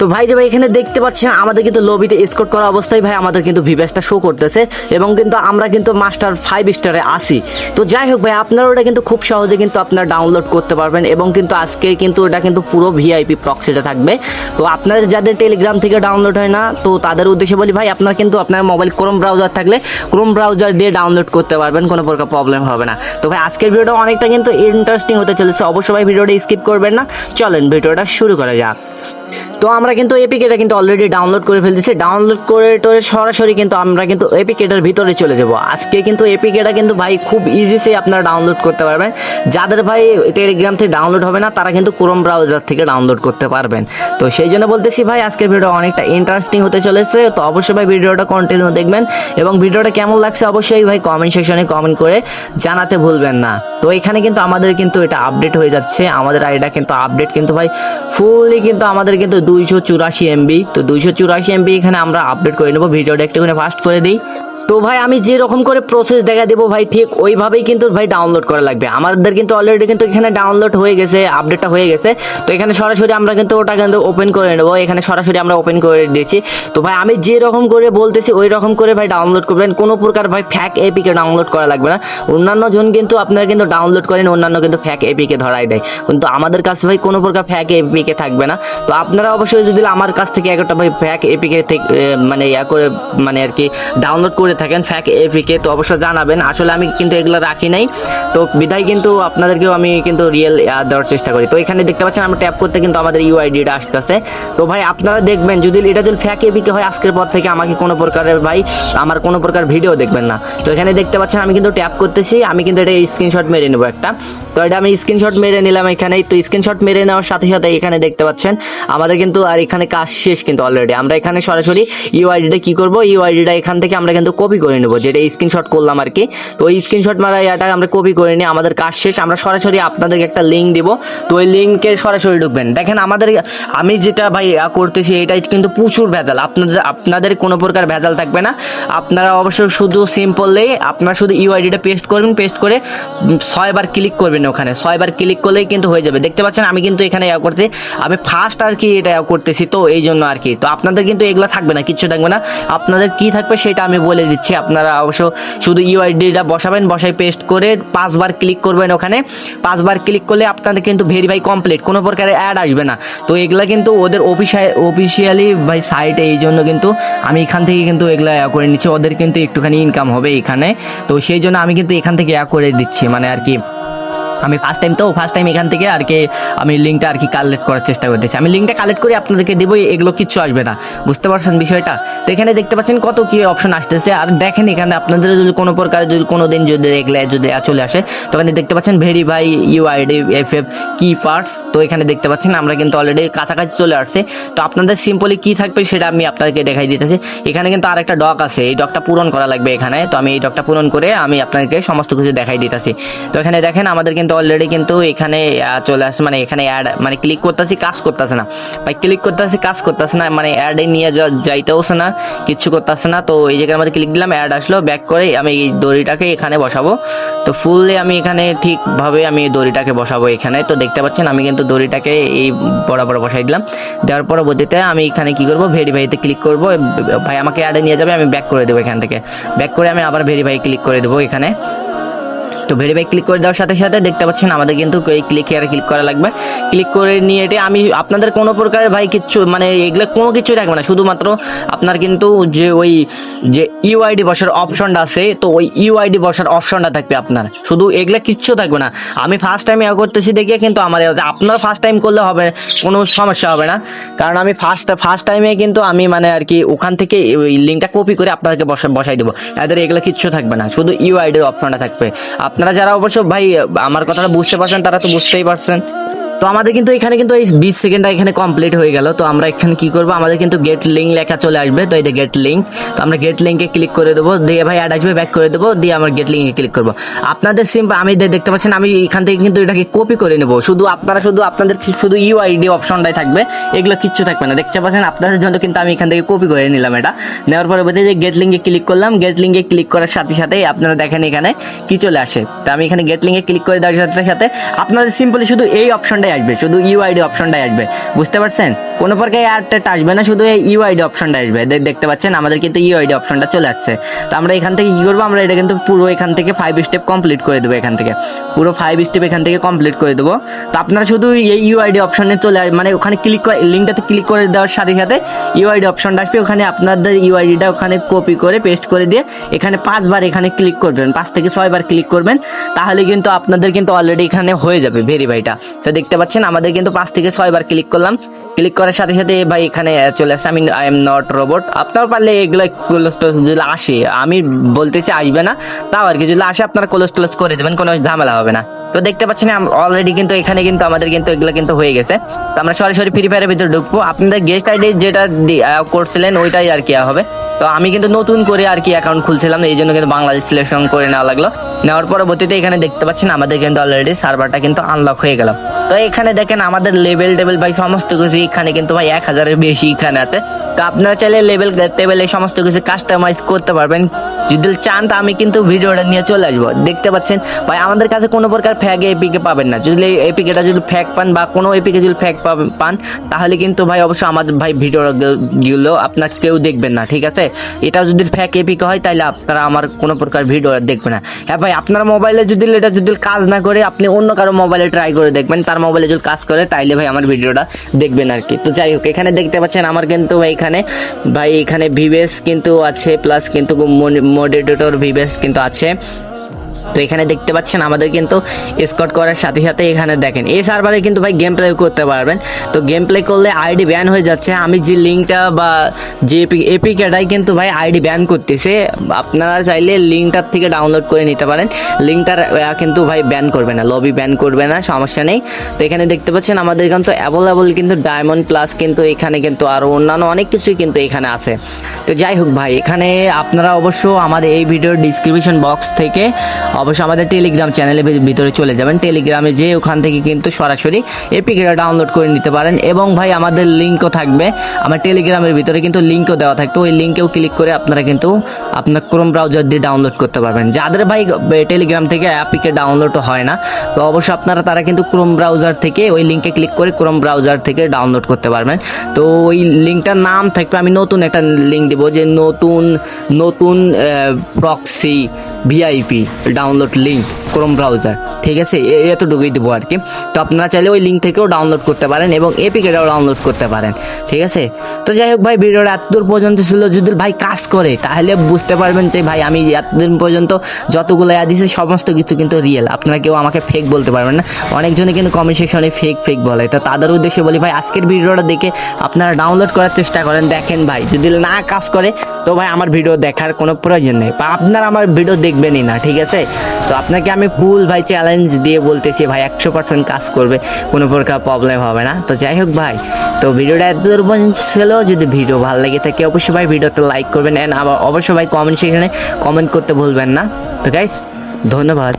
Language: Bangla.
তো ভাই রে ভাই, এখানে দেখতে পাচ্ছেন আমাদের কিন্তু লবিতে স্কোর করা অবস্থায় ভাই আমাদের কিন্তু ভিভ্যাসটা শো করতেছে এবং কিন্তু আমরা কিন্তু মাস্টার ফাইভ স্টারে আসি তো যাই হোক ভাই, আপনারা ওটা কিন্তু খুব সহজে কিন্তু আপনারা ডাউনলোড করতে পারবেন এবং কিন্তু আজকে কিন্তু ওটা কিন্তু পুরো ভিআইপি প্রক্সিটা থাকবে। তো আপনাদের যাদের টেলিগ্রাম থেকে ডাউনলোড হয় না, তো তাদের উদ্দেশ্যে বলি ভাই, আপনারা কিন্তু আপনার মোবাইল ক্রোম ব্রাউজার থাকলে ক্রোম ব্রাউজার দিয়ে ডাউনলোড করতে পারবেন, কোনো প্রকার প্রবলেম হবে না। তো ভাই, আজকের ভিডিওটা অনেকটা কিন্তু ইন্টারেস্টিং হতে চলেছে, অবশ্যই ভাই ভিডিওটা স্কিপ করবেন না। চলেন ভিডিওটা শুরু করা যাক। তো আমরা কিন্তু এপিকেটা কিন্তু অলরেডি ডাউনলোড করে ফেলতেছি। ডাউনলোড করে টোরে সরাসরি কিন্তু আমরা কিন্তু এপিকেটার ভিতরে চলে যাব। আজকে কিন্তু এপিকেটা কিন্তু ভাই খুব ইজিসে আপনারা ডাউনলোড করতে পারবেন। যাদের ভাই টেলিগ্রাম থেকে ডাউনলোড হবে না, তারা কিন্তু ক্রোম ব্রাউজার থেকে ডাউনলোড করতে পারবেন। তো সেই জন্য বলতেছি ভাই, আজকের ভিডিও অনেকটা ইন্টারেস্টিং হতে চলেছে। তো অবশ্যই ভাই ভিডিওটা কন্টিনিউ দেখবেন এবং ভিডিওটা কেমন লাগছে অবশ্যই ভাই কমেন্ট সেকশনে কমেন্ট করে জানাতে ভুলবেন না। তো এখানে কিন্তু আমাদের কিন্তু এটা আপডেট হয়ে যাচ্ছে। আমাদের আইডিটা কিন্তু আপডেট কিন্তু ভাই ফুললি কিন্তু আমাদের কিন্তু দুইশো চুরাশি এমবি তো দুইশো চুরাশি এমবি এখানে আমরা আপডেট করে নেব। ভিডিওটা একটুখানি ফাস্ট করে দিই। তো ভাই, আমি যে রকম করে প্রসেস দেখা দেবো ভাই, ঠিক ওইভাবেই কিন্তু ভাই ডাউনলোড করা লাগবে। আমাদের কিন্তু অলরেডি কিন্তু এখানে ডাউনলোড হয়ে গেছে আপডেটটা হয়ে গেছে। তো এখানে সরাসরি আমরা কিন্তু ওটা কিন্তু ওপেন করে নেব। এখানে সরাসরি আমরা ওপেন করে দিয়েছি। তো ভাই, আমি যে রকম করে বলতেছি ওই রকম করে ভাই ডাউনলোড করবেন। কোনো প্রকার ভাই ফ্যাক এপিকে ডাউনলোড করা লাগবে না। অন্যান্য জন কিন্তু আপনারা কিন্তু ডাউনলোড করেন, অন্যান্য কিন্তু ফ্যাক এপিকে ধরাই দেয়। কিন্তু আমাদের কাছে ভাই কোনো প্রকার ফ্যাক এপিকে থাকবে না। তো আপনারা অবশ্যই যদি আমার কাছ থেকে একটা ভাই ফ্যাক এপিকে মানে ইয়া করে মানে আর কি ডাউনলোড করে থাকেন ফ্যাক এপিকে তো অবশ্যই জানাবেন। আসলে আমি কিন্তু এগুলো রাখি নাই। তো বিধায় কিন্তু আপনাদেরকেও আমি কিন্তু রিয়েল দেওয়ার চেষ্টা করি। তো এখানে দেখতে পাচ্ছেন আমরা ট্যাপ করতে কিন্তু আমাদের ইউআইডিটা আসতেছে। তো ভাই আপনারা দেখবেন, যদি এটা যদি ফ্যাক এপিকে হয়, আজকের পর থেকে আমাকে কোনো প্রকারের ভাই, আমার কোনো প্রকার ভিডিও দেখবেন না। তো এখানে দেখতে পাচ্ছেন আমি কিন্তু ট্যাপ করতেছি। আমি কিন্তু এটা স্ক্রিনশট মেরে নেব একটা। তো এটা আমি স্ক্রিনশট মেরে নিলাম এখানে তো স্ক্রিনশট মেরে নেওয়ার সাথে সাথে এখানে দেখতে পাচ্ছেন, আমাদের কিন্তু, আর এখানে কাজ শেষ কিন্তু অলরেডি আমরা এখানে সরাসরি ইউআইডিটা কি করব? ইউআইডিটা এখান থেকে আমরা কিন্তু কপি করে নেব, যেটা স্ক্রিনশট করলাম আর কি তো ওই স্ক্রিনশট মারা এটা আমরা কপি করে নিই, আমাদের কাজ শেষ। আমরা সরাসরি আপনাদেরকে একটা লিঙ্ক দিব। তো ওই লিঙ্কে সরাসরি ঢুকবেন। দেখেন আমাদের, আমি যেটা ভাই করতেছি, এটাই কিন্তু প্রচুর ভেজাল। আপনাদের আপনাদের কোনো প্রকার ভেজাল থাকবে না। আপনারা অবশ্যই শুধু সিম্পললি আপনারা শুধু ইউআইডিটা পেস্ট করবেন পেস্ট করে ছয়বার ক্লিক করবেন ওখানে। ছয়বার ক্লিক করলেই কিন্তু হয়ে যাবে। দেখতে পাচ্ছেন, আমি কিন্তু এখানে ইয়া করতে আমি ফার্স্ট আর কি এটা করতেছি তো এই জন্য আর কি। তো আপনাদের কিন্তু এগুলো থাকবে না, কিচ্ছু থাকবে না। আপনাদের কি থাকবে সেটা আমি বলে দিচ্ছি। আপনারা অবশ্য শুধু ইউআইডিটা বসাবেন বসাই পেস্ট করে পাঁচবার ক্লিক করবেন ওখানে। পাঁচবার ক্লিক করলে আপনাদের কিন্তু ভেরিফাই কমপ্লিট কোনো প্রকারের অ্যাড আসবে না। তো এগুলো কিন্তু ওদের অফিসিয়াল অফিসিয়ালি ভাই সাইটে এই জন্য কিন্তু আমি এখান থেকে কিন্তু এগুলো ইয়া করে নিচ্ছি। ওদের কিন্তু একটুখানি ইনকাম হবে এখানে। তো সেই জন্য আমি কিন্তু এখান থেকে করে দিচ্ছি। মানে আর কি আমি ফার্স্ট টাইম তো ফার্স্ট টাইম এখান থেকে আর কি আমি লিঙ্কটা আর কি কালেক্ট করার চেষ্টা করতেছি। আমি লিঙ্কটা কালেক্ট করে আপনাদেরকে দেবো, এগুলো কিচ্ছু আসবে না। বুঝতে পারছেন বিষয়টা? তো এখানে দেখতে পাচ্ছেন কত কি অপশন আসতেছে। আর দেখেন এখানে আপনাদের যদি কোনো প্রকার যদি কোনো দিন যদি দেখলে যদি চলে আসে, তো এখানে দেখতে পাচ্ছেন ভেরিফাই ইউআইডি এফ এফ কি পার্টস তো এখানে দেখতে পাচ্ছেন আমরা কিন্তু অলরেডি কাছাকাছি চলে আসছে। তো আপনাদের সিম্পলি কি থাকবে সেটা আমি আপনাদেরকে দেখাই দিতেছি। এখানে কিন্তু আর একটা ডক আছে, এই ডকটা পূরণ করা লাগবে এখানে। তো আমি এই ডকটা পূরণ করে আমি আপনাদেরকে সমস্ত কিছু দেখাই দিতেছি। তো এখানে দেখেন আমাদের কিন্তু অলরেডি কিন্তু এখানে চলে আসছে। মানে এখানে অ্যাড মানে ক্লিক করতেছি, কাজ করতেছে না। ভাই ক্লিক করতেছি, কাজ করতেছে না মানে অ্যাডে নিয়ে যাইতেওছে না কিচ্ছু করতেছে না। তো এই জায়গার মধ্যে ক্লিক দিলাম অ্যাড আসলো ব্যাক করে আমি এই দড়িটাকে এখানে বসাবো। তো ফুললি আমি এখানে ঠিকভাবে আমি দড়িটাকে বসাবো এখানে। তো দেখতে পাচ্ছেন, আমি কিন্তু দড়িটাকে এই বরাবর বসাই দিলাম। দেওয়ার পরবর্তীতে আমি এখানে কি করব ভেরিফাইতে ক্লিক করব। ভাই, আমাকে অ্যাডে নিয়ে যাবে, আমি ব্যাক করে দেবো এখান থেকে। ব্যাক করে আমি আবার ভেরিফাই ক্লিক করে দেবো এখানে। তো ভেরিফাই ক্লিক করে দেওয়ার সাথে সাথে দেখতে পাচ্ছেন আমাদের কিন্তু এই ক্লিক হেয়ারে ক্লিক করা লাগবে। ক্লিক করে নিয়ে এটা আমি আপনাদের কোনো প্রকারের ভাই কিচ্ছু মানে এগুলো কোনো কিছুই থাকবে না। শুধুমাত্র আপনার কিন্তু যে ওই যে ইউআইডি বসার অপশনটা আছে, তো ওই ইউআইডি বসার অপশনটা থাকবে আপনার। শুধু এগুলো কিচ্ছু থাকবে না। আমি ফার্স্ট টাইম ইয়া করতেছি দেখিয়ে কিন্তু আমার আপনার ফার্স্ট টাইম করলে হবে, কোনো সমস্যা হবে না। কারণ আমি ফার্স্ট ফার্স্ট টাইমে কিন্তু আমি মানে আর কি ওখান থেকে ওই লিঙ্কটা কপি করে আপনাদেরকে বসা বসাই দেবো। এদের এগুলো কিচ্ছু থাকবে না। শুধু ইউআইডির অপশনটা থাকবে। আপনারা যারা অবশ্য ভাই আমার কথাটা বুঝতে পারছেন তারা তো বুঝতেই পারছেন। তো আমাদের কিন্তু এখানে কিন্তু এই বিশ সেকেন্ডটা এখানে কমপ্লিট হয়ে গেল। তো আমরা এখানে কি করব? আমাদের কিন্তু গেট লিঙ্ক লেখা চলে আসবে। তো এই যে গেট লিঙ্ক তো আমরা গেট লিঙ্কে ক্লিক করে দেবো। দিয়ে ভাই অ্যাড আসবে ব্যাক করে দেবো। দিয়ে আমরা গেট লিঙ্কে ক্লিক করব। আপনাদের সিম্পল আমি দেখতে পাচ্ছেন, আমি এখান থেকে কিন্তু এটাকে কপি করে নেব। শুধু আপনারা শুধু আপনাদের শুধু ইউআইডি অপশনটাই থাকবে। এগুলো কিচ্ছু থাকবে না। দেখতে পাচ্ছেন, আপনাদের জন্য কিন্তু আমি এখান থেকে কপি করে নিলাম এটা। নেওয়ার পরে বলতে যে গেট লিঙ্কে ক্লিক করলাম। গেট লিঙ্কে ক্লিক করার সাথে সাথেই আপনারা দেখেন এখানে কি চলে আসে। তো আমি এখানে গেট লিঙ্কে ক্লিক করে দেওয়ার সাথে সাথে আপনাদের সিম্পলি শুধু এই অপশনটা আসবে শুধু ইউআইডি অপশনটাই আসবে বুঝতে পারছেন? কোনো প্রকার অ্যাডটা আসবে না, শুধু এই ইউআইডি অপশনটা আসবে। দেখতে পাচ্ছেন, আমাদের কিন্তু ইউআইডি অপশনটা চলে আসছে। তো আমরা এখান থেকে কি করব? আমরা এটা কিন্তু পুরো এখান থেকে ফাইভ স্টেপ কমপ্লিট করে দেবো এখান থেকে। পুরো ফাইভ স্টেপ এখান থেকে কমপ্লিট করে দেবো। তো আপনারা শুধু এই ইউআইডি অপশনে চলে মানে ওখানে ক্লিক করে লিঙ্কটাতে ক্লিক করে দেওয়ার সাথে সাথে ইউআইডি অপশনটা আসবে। ওখানে আপনাদের ইউআইডিটা ওখানে কপি করে পেস্ট করে দিয়ে এখানে পাঁচবার এখানে ক্লিক করবেন। পাঁচ থেকে ছয়বার ক্লিক করবেন। তাহলে কিন্তু আপনাদের কিন্তু অলরেডি এখানে হয়ে যাবে ভেরিফাইটা তো দেখতে পাচ্ছেন, আমাদের কিন্তু পাঁচ থেকে ছয়বার ক্লিক করলাম। ক্লিক করার সাথে সাথে ভাই এখানে চলে আসছে। আমি আই এম নট রোবট। আপনার পারলে এগুলো কোলেস্ট্রল যদি আসে, আমি বলতেছি আসবে না, তাও আর কি। যদি আসে, আপনারা কোলেস্ট্রল করে দেবেন, কোনো ঝামেলা হবে না। তো দেখতে পাচ্ছেন অলরেডি কিন্তু এখানে কিন্তু আমাদের কিন্তু এগুলো কিন্তু হয়ে গেছে। তো আমরা সরাসরি ফ্রি ফায়ারের ভিতরে ঢুকবো। আপনাদের গেস্ট আইডি যেটা করছিলেন, ওইটাই আর কি হবে। তো আমি কিন্তু নতুন করে আর কি অ্যাকাউন্ট খুলছিলাম, এই জন্য কিন্তু বাংলাদেশ সিলেকশন করে নেওয়া লাগল। নেওয়ার পরবর্তীতে এখানে দেখতে পাচ্ছেন, আমাদের কিন্তু অলরেডি সার্ভারটা কিন্তু আনলক হয়ে গেল। তো এখানে দেখেন আমাদের লেভেল টেবিল ভাই সমস্ত কিছু এখানে কিন্তু ভাই এক হাজারের বেশি এখানে আছে। তো আপনারা চাইলে লেভেল টেবিল এই সমস্ত কিছু কাস্টমাইজ করতে পারবেন। যদি চান, তো আমি কিন্তু ভিডিওটা নিয়ে চলে আসব। দেখতে পাচ্ছেন, ভাই, আমাদের কাছে কোনো প্রকার ফ্যাগ এপিকে পাবেন না। যদি এপিকেটা যদি ফ্যাগ পান বা কোনো এপিকে যদি ফ্যাগ পান, তাহলে কিন্তু ভাই অবশ্যই আমাদের, ভাই, ভিডিওগুলো আপনার কেউ দেখবেন না, ঠিক আছে? এটা যদি ফ্যাক এপিকে হয় তাহলে আপনারা আমার কোনো প্রকার ভিডিও দেখবেন না। হ্যাঁ ভাই, আপনার মোবাইলে যদি এটা যদি কাজ না করে, আপনি অন্য কারও মোবাইলে ট্রাই করে দেখবেন, তার মোবাইলে যদি কাজ করে, তাইলে ভাই, আমার ভিডিওটা দেখবেন আর কি। তো যাই হোক, এখানে দেখতে পাচ্ছেন, আমার কিন্তু ভাই এখানে ভাই, এখানে ভিভেস কিন্তু আছে প্লাস কিন্তু মডেরেটর ভিভেস কিন্তু আছে। তো এখানে দেখতে পাচ্ছেন আমাদের কিন্তু স্কট করার সাথে সাথে এখানে দেখেন, এই সার্ভারে কিন্তু ভাই গেম প্লে করতে পারবেন। তো গেম প্লে করলে আইডি ব্যান হয়ে যাচ্ছে। আমি যে লিঙ্কটা বা যে এপিকেটাই কিন্তু ভাই আইডি ব্যান করতেছে। আপনারা চাইলে লিঙ্কটার থেকে ডাউনলোড করে নিতে পারেন। লিঙ্কটার কিন্তু ভাই ব্যান করবে না লবি ব্যান করবে না, সমস্যা নেই। তো এখানে দেখতে পাচ্ছেন আমাদের কিন্তু অ্যাভেলেবল কিন্তু ডায়মন্ড প্লাস কিন্তু এখানে কিন্তু আরও অন্যান্য অনেক কিছুই কিন্তু এখানে আছে। তো যাই হোক ভাই, এখানে আপনারা অবশ্য আমাদের এই ভিডিওর ডিসক্রিপশন বক্স থেকে অবশ্যই আমাদের টেলিগ্রাম চ্যানেলের ভিতরে চলে যাবেন। টেলিগ্রামে যে ওখান থেকে কিন্তু সরাসরি এপিকেটা ডাউনলোড করে নিতে পারেন। এবং ভাই, আমাদের লিঙ্কও থাকবে। আমার টেলিগ্রামের ভিতরে কিন্তু লিঙ্কও দেওয়া থাকবে। ওই লিঙ্কেও ক্লিক করে আপনারা কিন্তু আপনার ক্রোম ব্রাউজার দিয়ে ডাউনলোড করতে পারবেন। যাদের ভাই টেলিগ্রাম থেকে অ্যাপিকে ডাউনলোড হয় না, তো অবশ্যই আপনারা, তারা কিন্তু ক্রোম ব্রাউজার থেকে ওই লিঙ্কে ক্লিক করে ক্রোম ব্রাউজার থেকে ডাউনলোড করতে পারবেন। তো ওই লিঙ্কটার নাম থাকবে, আমি নতুন একটা লিঙ্ক দেবো যে নতুন নতুন proxy VIP download link Chrome browser ঠিক আছে? এ- এতটুকুই দেবো আর কি। তো আপনারা চাইলে ওই লিঙ্ক থেকেও ডাউনলোড করতে পারেন এবং এপিকেটাও ডাউনলোড করতে পারেন, ঠিক আছে? তো যাই হোক ভাই, ভিডিওটা এতদূর পর্যন্ত ছিল। যদি ভাই কাজ করে, তাহলে বুঝতে পারবেন যে ভাই আমি এতদিন পর্যন্ত যতগুলো অ্যাড দিয়েছি, সমস্ত কিছু কিন্তু রিয়েল আপনারা কেউ আমাকে ফেক বলতে পারবেন না। অনেকজনে কিন্তু কমেন্ট সেকশনে ফেক ফেক বলে। তো তাদের উদ্দেশ্যে বলি ভাই, আজকের ভিডিওটা দেখে আপনারা ডাউনলোড করার চেষ্টা করেন। দেখেন ভাই, যদি না কাজ করে, তো ভাই আমার ভিডিও দেখার কোনো প্রয়োজন নেই। বা আপনারা আমার ভিডিও দেখবেনই না, ঠিক আছে? তো আপনাকে আমি ফুল ভাই চ্যালেঞ্জ দিয়ে বলতেছি ভাই, একশো পার্সেন্ট কাজ করবে, কোনো প্রকার প্রবলেম হবে না। তো যাই হোক ভাই, তো ভিডিওটা এত পর্যন্ত ছিল, যদি ভিডিও ভালো লেগে থাকে অবশ্যই ভাই ভিডিওতে লাইক করবেন। অ্যান্ড আবার অবশ্যই ভাই কমেন্ট সেখানে কমেন্ট করতে ভুলবেন না। তো গাইস ধন্যবাদ।